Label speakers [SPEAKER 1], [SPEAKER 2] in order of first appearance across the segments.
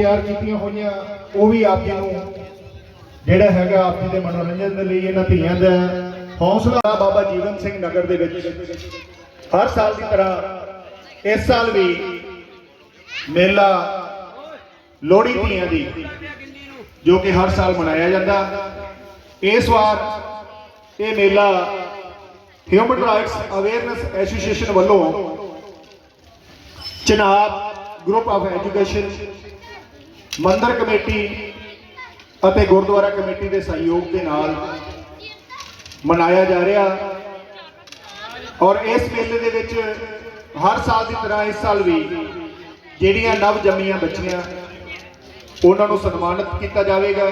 [SPEAKER 1] ਤਿਆਰ ਕੀਤੀਆਂ ਹੋਈਆਂ, ਉਹ ਵੀ ਆਪ ਜੀ ਨੂੰ ਜਿਹੜਾ ਹੈਗਾ ਆਪ ਜੀ ਦੇ ਮਨੋਰੰਜਨ ਦੇ ਲਈ ਇਹਨਾਂ ਧੀਆਂ ਦਾ ਹੌਸਲਾ ਬਾਬਾ ਜੀਵਨ ਸਿੰਘ ਨਗਰ ਦੇ ਵਿੱਚ ਹਰ ਸਾਲ ਦੀ ਤਰ੍ਹਾਂ ਇਸ ਸਾਲ ਵੀ ਮੇਲਾ ਲੋਹੜੀ ਧੀਆਂ ਦੀ, ਜੋ ਕਿ ਹਰ ਸਾਲ ਮਨਾਇਆ ਜਾਂਦਾ। ਇਸ ਵਾਰ ਇਹ ਮੇਲਾ ਹਿਊਮਨ ਰਾਈਟਸ ਅਵੇਅਰਨੈਸ ਐਸੋਸੀਏਸ਼ਨ ਵੱਲੋਂ ਚਨਾਬ ਗਰੁੱਪ ਆਫ ਐਜੂਕੇਸ਼ਨ ਮੰਦਰ ਕਮੇਟੀ ਅਤੇ ਗੁਰਦੁਆਰਾ ਕਮੇਟੀ ਦੇ ਸਹਿਯੋਗ ਦੇ ਨਾਲ ਮਨਾਇਆ ਜਾ ਰਿਹਾ। ਔਰ ਇਸ ਮੇਲੇ ਦੇ ਵਿੱਚ ਹਰ ਸਾਲ ਦੀ ਤਰ੍ਹਾਂ ਇਸ ਸਾਲ ਵੀ ਜਿਹੜੀਆਂ ਨਵ ਜੰਮੀਆਂ ਬੱਚੀਆਂ, ਉਹਨਾਂ ਨੂੰ ਸਨਮਾਨਿਤ ਕੀਤਾ ਜਾਵੇਗਾ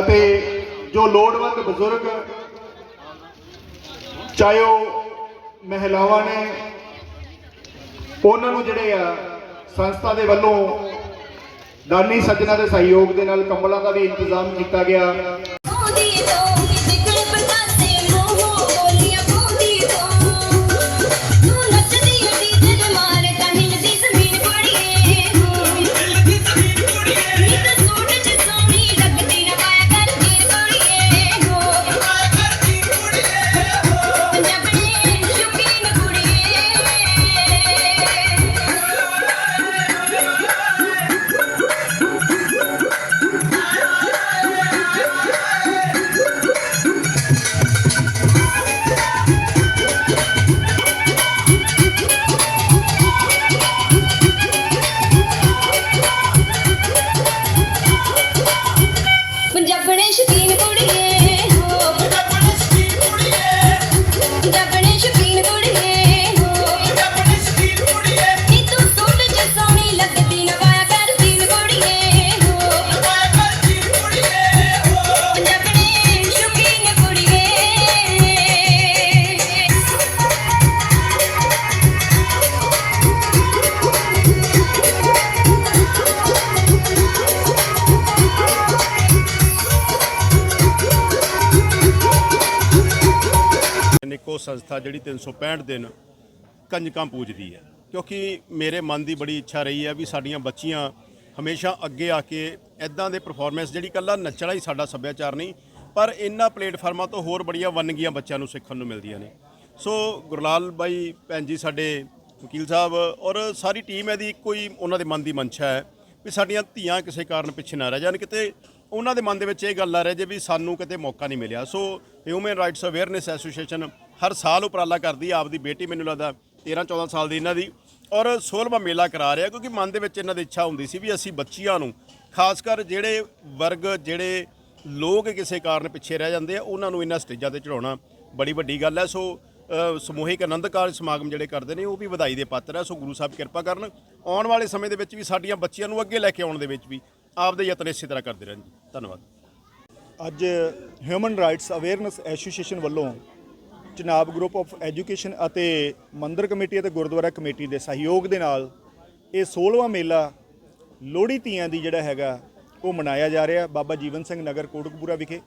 [SPEAKER 1] ਅਤੇ ਜੋ ਲੋੜਵੰਦ ਬਜ਼ੁਰਗ, ਚਾਹੇ ਉਹ ਮਹਿਲਾਵਾਂ ਨੇ, ਉਹਨਾਂ ਨੂੰ ਜਿਹੜੇ ਆ ਸੰਸਥਾ ਦੇ ਵੱਲੋਂ ਦਾਨੀ ਸੱਜਣਾ ਦੇ ਸਹਿਯੋਗ ਦੇ ਨਾਲ ਕੰਬਲਾਂ ਦਾ ਵੀ ਇੰਤਜ਼ਾਮ ਕੀਤਾ ਗਿਆ।
[SPEAKER 2] യേശു ദീനത്തോടെ
[SPEAKER 3] ਨਿੱਕੋ ਸੰਸਥਾ ਜਿਹੜੀ 365 ਦਿਨ ਕੰਜਕਾਂ ਪੂਜਦੀ ਹੈ। ਕਿਉਂਕਿ ਮੇਰੇ ਮਨ ਦੀ ਬੜੀ ਇੱਛਾ ਰਹੀ ਹੈ ਵੀ ਸਾਡੀਆਂ ਬੱਚੀਆਂ ਹਮੇਸ਼ਾ ਅੱਗੇ ਆ ਕੇ ਇਦਾਂ ਦੇ ਪਰਫਾਰਮੈਂਸ ਜਿਹੜੀ ਕੱਲਾ ਨੱਚਣਾ ਹੀ ਸਾਡਾ ਸੱਭਿਆਚਾਰ ਨਹੀਂ, ਪਰ ਇਹਨਾਂ ਪਲੇਟਫਾਰਮਾਂ ਤੋਂ ਹੋਰ ਬੜੀਆਂ ਵੰਨਗੀਆਂ ਬੱਚਿਆਂ ਨੂੰ ਸਿੱਖਣ ਨੂੰ ਮਿਲਦੀਆਂ ਨੇ। ਸੋ ਗੁਰਲਾਲ ਬਾਈ, ਭੈਣ ਜੀ ਸਾਡੇ ਵਕੀਲ ਸਾਹਿਬ ਔਰ ਸਾਰੀ ਟੀਮ ਇਹਦੀ ਇੱਕੋ ਹੀ ਉਹਨਾਂ ਦੇ ਮਨ ਦੀ ਮਨਸ਼ਾ ਹੈ। ਵੀ ਸਾਡੀਆਂ ਧੀਆਂ ਕਿਸੇ ਕਾਰਨ ਪਿੱਛੇ ਨਾ ਰਹਿ ਜਾਣ, ਕਿਤੇ ਉਹਨਾਂ ਦੇ ਮਨ ਦੇ ਵਿੱਚ ਇਹ ਗੱਲ ਆ ਰਹੀ ਜੇ ਵੀ ਸਾਨੂੰ ਕਿਤੇ ਮੌਕਾ ਨਹੀਂ ਮਿਲਿਆ। So human rights awareness association ਹਰ ਸਾਲ ਉਪਰਾਲਾ ਕਰਦੀ ਆ, ਆਪਦੀ ਬੇਟੀ ਮੈਨੂੰ ਲੱਗਦਾ 13 14 ਸਾਲ ਦੀ ਇਹਨਾਂ ਦੀ। ਔਰ 16ਵਾਂ ਮੇਲਾ ਕਰਾ ਰਿਹਾ, ਕਿਉਂਕਿ ਮਨ ਦੇ ਵਿੱਚ ਇਹਨਾਂ ਦੀ ਇੱਛਾ ਹੁੰਦੀ ਸੀ ਵੀ ਅਸੀਂ ਬੱਚੀਆਂ ਨੂੰ, ਖਾਸ ਕਰ ਜਿਹੜੇ ਵਰਗ, ਜਿਹੜੇ ਲੋਕ ਕਿਸੇ ਕਾਰਨ ਪਿੱਛੇ ਰਹਿ ਜਾਂਦੇ ਆ, ਉਹਨਾਂ ਨੂੰ ਇਹਨਾਂ ਸਟੇਜਾਂ ਤੇ ਚੜਾਉਣਾ ਬੜੀ ਵੱਡੀ ਗੱਲ ਹੈ। ਸੋ ਸਮੂਹਿਕ ਆਨੰਦ ਕਾਰਜ ਸਮਾਗਮ ਜਿਹੜੇ ਕਰਦੇ ਨੇ, ਉਹ ਵੀ ਵਧਾਈ ਦੇ ਪਾਤਰ ਹੈ ਸੋ ਗੁਰੂ ਸਾਹਿਬ ਕਿਰਪਾ ਕਰਨ, ਆਉਣ ਵਾਲੇ ਸਮੇਂ ਦੇ ਵਿੱਚ ਵੀ ਸਾਡੀਆਂ ਬੱਚੀਆਂ ਨੂੰ ਅੱਗੇ ਲੈ ਕੇ ਆਉਣ ਦੇ ਵਿੱਚ ਵੀ ਆਪਦੇ ਯਤਨ ਇਸੇ ਤਰ੍ਹਾਂ ਕਰਦੇ ਰਹਿਣ ਜੀ। ਧੰਨਵਾਦ।
[SPEAKER 1] ਅੱਜ ਹਿਊਮਨ ਰਾਈਟਸ ਅਵੇਅਰਨੈਸ ਐਸੋਸੀਏਸ਼ਨ ਵੱਲੋਂ ਚਨਾਬ ਗਰੁੱਪ ਆਫ ਐਜੂਕੇਸ਼ਨ ਅਤੇ ਮੰਦਰ ਕਮੇਟੀ ਅਤੇ ਗੁਰਦੁਆਰਾ ਕਮੇਟੀ ਦੇ ਸਹਿਯੋਗ ਦੇ ਨਾਲ ਇਹ 16ਵਾਂ ਮੇਲਾ ਲੋਹੜੀ ਤੀਆਂ ਦੀ ਜਿਹੜਾ ਹੈਗਾ, ਉਹ ਮਨਾਇਆ ਜਾ ਰਿਹਾ। ਬਾਬਾ ਜੀਵਨ ਸਿੰਘ ਨਗਰ ਕੋਟਕਪੂਰਾ ਵਿਖੇ।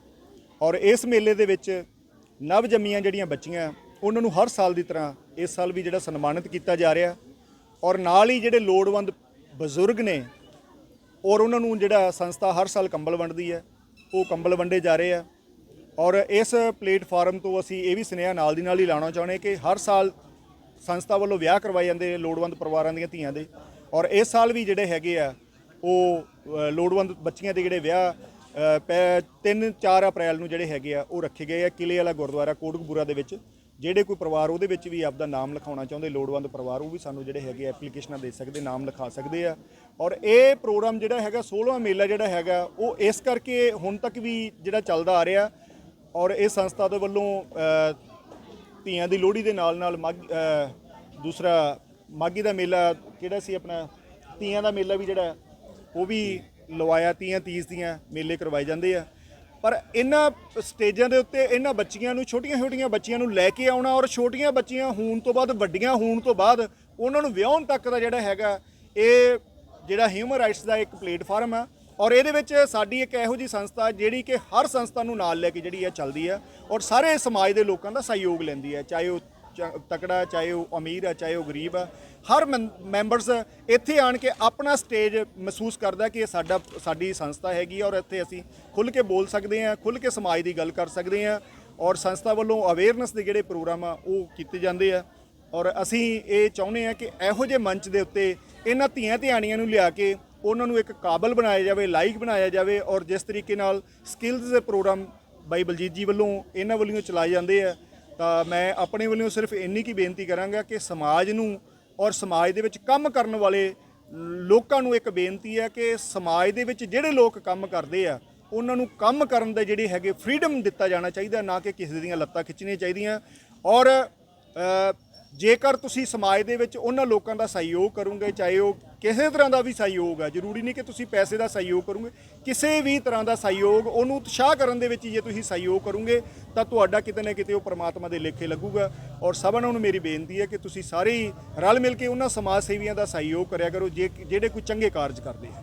[SPEAKER 1] ਔਰ ਇਸ ਮੇਲੇ ਦੇ ਵਿੱਚ ਨਵ ਜੰਮੀਆਂ ਜਿਹੜੀਆਂ ਬੱਚੀਆਂ ਉਹਨਾਂ ਨੂੰ ਹਰ ਸਾਲ ਦੀ ਤਰ੍ਹਾਂ ਇਸ ਸਾਲ ਵੀ ਜਿਹੜਾ ਸਨਮਾਨਿਤ ਕੀਤਾ ਜਾ ਰਿਹਾ। ਔਰ ਨਾਲ ਹੀ ਜਿਹੜੇ ਲੋੜਵੰਦ ਬਜ਼ੁਰਗ ਨੇ, ਔਰ ਉਹਨਾਂ ਨੂੰ ਜਿਹੜਾ ਸੰਸਥਾ ਹਰ ਸਾਲ ਕੰਬਲ ਵੰਡਦੀ ਹੈ, ਉਹ ਕੰਬਲ ਵੰਡੇ ਜਾ ਰਹੇ ਆ। ਔਰ ਇਸ ਪਲੇਟਫਾਰਮ ਤੋਂ ਅਸੀਂ ਇਹ ਵੀ ਸੁਨੇਹਾ ਨਾਲ ਦੀ ਨਾਲ ਹੀ ਲਾਉਣਾ ਚਾਹੁੰਦੇ ਕਿ ਹਰ ਸਾਲ ਸੰਸਥਾ ਵੱਲੋਂ ਵਿਆਹ ਕਰਵਾਏ ਜਾਂਦੇ ਲੋੜਵੰਦ ਪਰਿਵਾਰਾਂ ਦੀਆਂ ਧੀਆਂ ਦੇ। ਔਰ ਇਸ ਸਾਲ ਵੀ ਜਿਹੜੇ ਹੈਗੇ ਆ, ਉਹ ਲੋੜਵੰਦ ਬੱਚੀਆਂ ਦੇ ਜਿਹੜੇ ਵਿਆਹ 3-4 ਅਪ੍ਰੈਲ ਨੂੰ ਜਿਹੜੇ ਹੈਗੇ ਆ, ਉਹ ਰੱਖੇ ਗਏ ਆ ਕਿਲੇ ਵਾਲਾ ਗੁਰਦੁਆਰਾ ਕੋਟਕਪੂਰਾ ਦੇ ਵਿੱਚ। ਜਿਹੜੇ ਕੋਈ ਪਰਿਵਾਰ ਉਹਦੇ ਵਿੱਚ ਵੀ ਆਪਦਾ ਨਾਮ ਲਿਖਾਉਣਾ ਚਾਹੁੰਦੇ, ਲੋੜਵੰਦ ਪਰਿਵਾਰ, ਉਹ ਵੀ ਸਾਨੂੰ ਜਿਹੜੇ ਹੈਗੇ ਐਪਲੀਕੇਸ਼ਨਾਂ ਦੇ ਸਕਦੇ, ਨਾਮ ਲਿਖਾ ਸਕਦੇ ਆ। ਔਰ ਇਹ ਪ੍ਰੋਗਰਾਮ ਜਿਹੜਾ ਹੈਗਾ 16ਵਾਂ ਮੇਲਾ ਜਿਹੜਾ ਹੈਗਾ, ਉਹ ਇਸ ਕਰਕੇ ਹੁਣ ਤੱਕ ਵੀ ਜਿਹੜਾ ਚੱਲਦਾ ਆ ਰਿਹਾ। ਔਰ ਇਹ ਸੰਸਥਾ ਦੇ ਵੱਲੋਂ ਧੀਆਂ ਦੀ ਲੋਹੜੀ ਦੇ ਨਾਲ ਨਾਲ ਮਾਘ- ਦੂਸਰਾ ਮਾਗੀ ਦਾ ਮੇਲਾ ਕਿਹੜਾ ਸੀ ਆਪਣਾ? ਤੀਆਂ ਦਾ ਮੇਲਾ ਵੀ ਜਿਹੜਾ, ਉਹ ਵੀ ਲਵਾਇਆ, ਤੀਆਂ ਤੀਜ ਦੀਆਂ ਮੇਲੇ ਕਰਵਾਏ ਜਾਂਦੇ ਆ। ਪਰ ਇਹਨਾਂ ਸਟੇਜਾਂ ਦੇ ਉੱਤੇ ਇਹਨਾਂ ਬੱਚੀਆਂ ਨੂੰ, ਛੋਟੀਆਂ ਛੋਟੀਆਂ ਬੱਚੀਆਂ ਨੂੰ ਲੈ ਕੇ ਆਉਣਾ ਔਰ ਛੋਟੀਆਂ ਬੱਚੀਆਂ ਹੋਣ ਤੋਂ ਬਾਅਦ, ਵੱਡੀਆਂ ਹੋਣ ਤੋਂ ਬਾਅਦ ਉਹਨਾਂ ਨੂੰ ਵਿਆਹਣ ਤੱਕ ਦਾ ਜਿਹੜਾ ਹੈਗਾ, ਇਹ ਜਿਹੜਾ ਹਿਊਮਨ ਰਾਈਟਸ ਦਾ ਇੱਕ ਪਲੇਟਫਾਰਮ ਆ। ਔਰ ਇਹਦੇ ਵਿੱਚ ਸਾਡੀ ਇੱਕ ਇਹੋ ਜੀ ਸੰਸਥਾ ਜਿਹੜੀ ਕਿ ਹਰ ਸੰਸਥਾ ਨੂੰ ਨਾਲ ਲੈ ਕੇ ਜਿਹੜੀ ਹੈ ਚੱਲਦੀ ਹੈ ਔਰ ਸਾਰੇ ਸਮਾਜ ਦੇ ਲੋਕਾਂ ਦਾ ਸਹਿਯੋਗ ਲੈਂਦੀ ਹੈ, ਚਾਹੇ ਉਹ ਤਕੜਾ ਚਾਹੇ ਉਹ ਅਮੀਰ ਆ ਚਾਹੇ ਉਹ ਗਰੀਬ ਆ ਹਰ ਮੈਂਬਰਸ ਇੱਥੇ ਆਣ ਕੇ ਆਪਣਾ ਸਟੇਜ ਮਹਿਸੂਸ ਕਰਦਾ ਕਿ ਇਹ ਸਾਡਾ, ਸਾਡੀ ਸੰਸਥਾ ਹੈਗੀ ਹੈ ਔਰ ਇੱਥੇ ਅਸੀਂ ਖੁੱਲ੍ਹ ਕੇ ਬੋਲ ਸਕਦੇ ਹਾਂ, ਖੁੱਲ੍ਹ ਕੇ ਸਮਾਜ ਦੀ ਗੱਲ ਕਰ ਸਕਦੇ ਹਾਂ ਔਰ ਸੰਸਥਾ ਵੱਲੋਂ ਅਵੇਅਰਨੈਸ ਦੇ ਜਿਹੜੇ ਪ੍ਰੋਗਰਾਮ ਆ, ਉਹ ਕੀਤੇ ਜਾਂਦੇ ਆ। ਔਰ ਅਸੀਂ ਇਹ ਚਾਹੁੰਦੇ ਹਾਂ ਕਿ ਇਹੋ ਜਿਹੇ ਮੰਚ ਦੇ ਉੱਤੇ ਇਹਨਾਂ ਧੀਆਂ ਧਿਆਣੀਆਂ ਨੂੰ ਲਿਆ ਕੇ ਉਹਨਾਂ ਨੂੰ ਇੱਕ ਕਾਬਲ ਬਣਾਇਆ ਜਾਵੇ, ਲਾਇਕ ਬਣਾਇਆ ਜਾਵੇ ਔਰ ਜਿਸ ਤਰੀਕੇ ਨਾਲ ਸਕਿੱਲਸ ਦੇ ਪ੍ਰੋਗਰਾਮ ਬਾਈ ਬਲਜੀਤ ਜੀ ਵੱਲੋਂ ਇਹਨਾਂ ਵੱਲੋਂ ਚਲਾਏ ਜਾਂਦੇ ਆ। ਤਾਂ ਮੈਂ ਆਪਣੇ ਵੱਲੋਂ ਸਿਰਫ ਇੰਨੀ ਕੀ ਬੇਨਤੀ ਕਰਾਂਗਾ ਕਿ ਸਮਾਜ ਨੂੰ ਔਰ ਸਮਾਜ ਦੇ ਵਿੱਚ ਕੰਮ ਕਰਨ ਵਾਲੇ ਲੋਕਾਂ ਨੂੰ ਇੱਕ ਬੇਨਤੀ ਹੈ ਕਿ ਸਮਾਜ ਦੇ ਵਿੱਚ ਜਿਹੜੇ ਲੋਕ ਕੰਮ ਕਰਦੇ ਆ, ਉਹਨਾਂ ਨੂੰ ਕੰਮ ਕਰਨ ਦੇ ਜਿਹੜੇ ਹੈਗੇ ਫ੍ਰੀडम ਦਿੱਤਾ ਜਾਣਾ ਚਾਹੀਦਾ, ਨਾ ਕਿ ਕਿਸੇ ਦੀਆਂ ਲੱਤਾਂ ਖਿੱਚਣੀਆਂ ਚਾਹੀਦੀਆਂ। ਔਰ ਜੇਕਰ ਤੁਸੀਂ ਸਮਾਜ ਦੇ ਵਿੱਚ ਉਹਨਾਂ ਲੋਕਾਂ ਦਾ ਸਹਿਯੋਗ ਕਰੋਗੇ, ਚਾਹੇ ਉਹ ਕਿਸੇ ਤਰ੍ਹਾਂ ਦਾ ਵੀ ਸਹਿਯੋਗ ਆ ਜ਼ਰੂਰੀ ਨਹੀਂ ਕਿ ਤੁਸੀਂ ਪੈਸੇ ਦਾ ਸਹਿਯੋਗ ਕਰੋਗੇ। ਕਿਸੇ ਵੀ ਤਰ੍ਹਾਂ ਦਾ ਸਹਿਯੋਗ, ਉਹਨੂੰ ਉਤਸ਼ਾਹ ਕਰਨ ਦੇ ਵਿੱਚ ਜੇ ਤੁਸੀਂ ਸਹਿਯੋਗ ਕਰੋਗੇ, ਤਾਂ ਤੁਹਾਡਾ ਕਿਤੇ ਨਾ ਕਿਤੇ ਉਹ ਪ੍ਰਮਾਤਮਾ ਦੇ ਲੇਖੇ ਲੱਗੂਗਾ। ਔਰ ਸਭਨਾਂ ਨੂੰ ਮੇਰੀ ਬੇਨਤੀ ਹੈ ਕਿ ਤੁਸੀਂ ਸਾਰੇ ਹੀ ਰਲ ਮਿਲ ਕੇ ਉਹਨਾਂ ਸਮਾਜ ਸੇਵੀਆਂ ਦਾ ਸਹਿਯੋਗ ਕਰਿਆ ਕਰੋ, ਜੇ ਜਿਹੜੇ ਕੋਈ ਚੰਗੇ ਕਾਰਜ ਕਰਦੇ ਆ।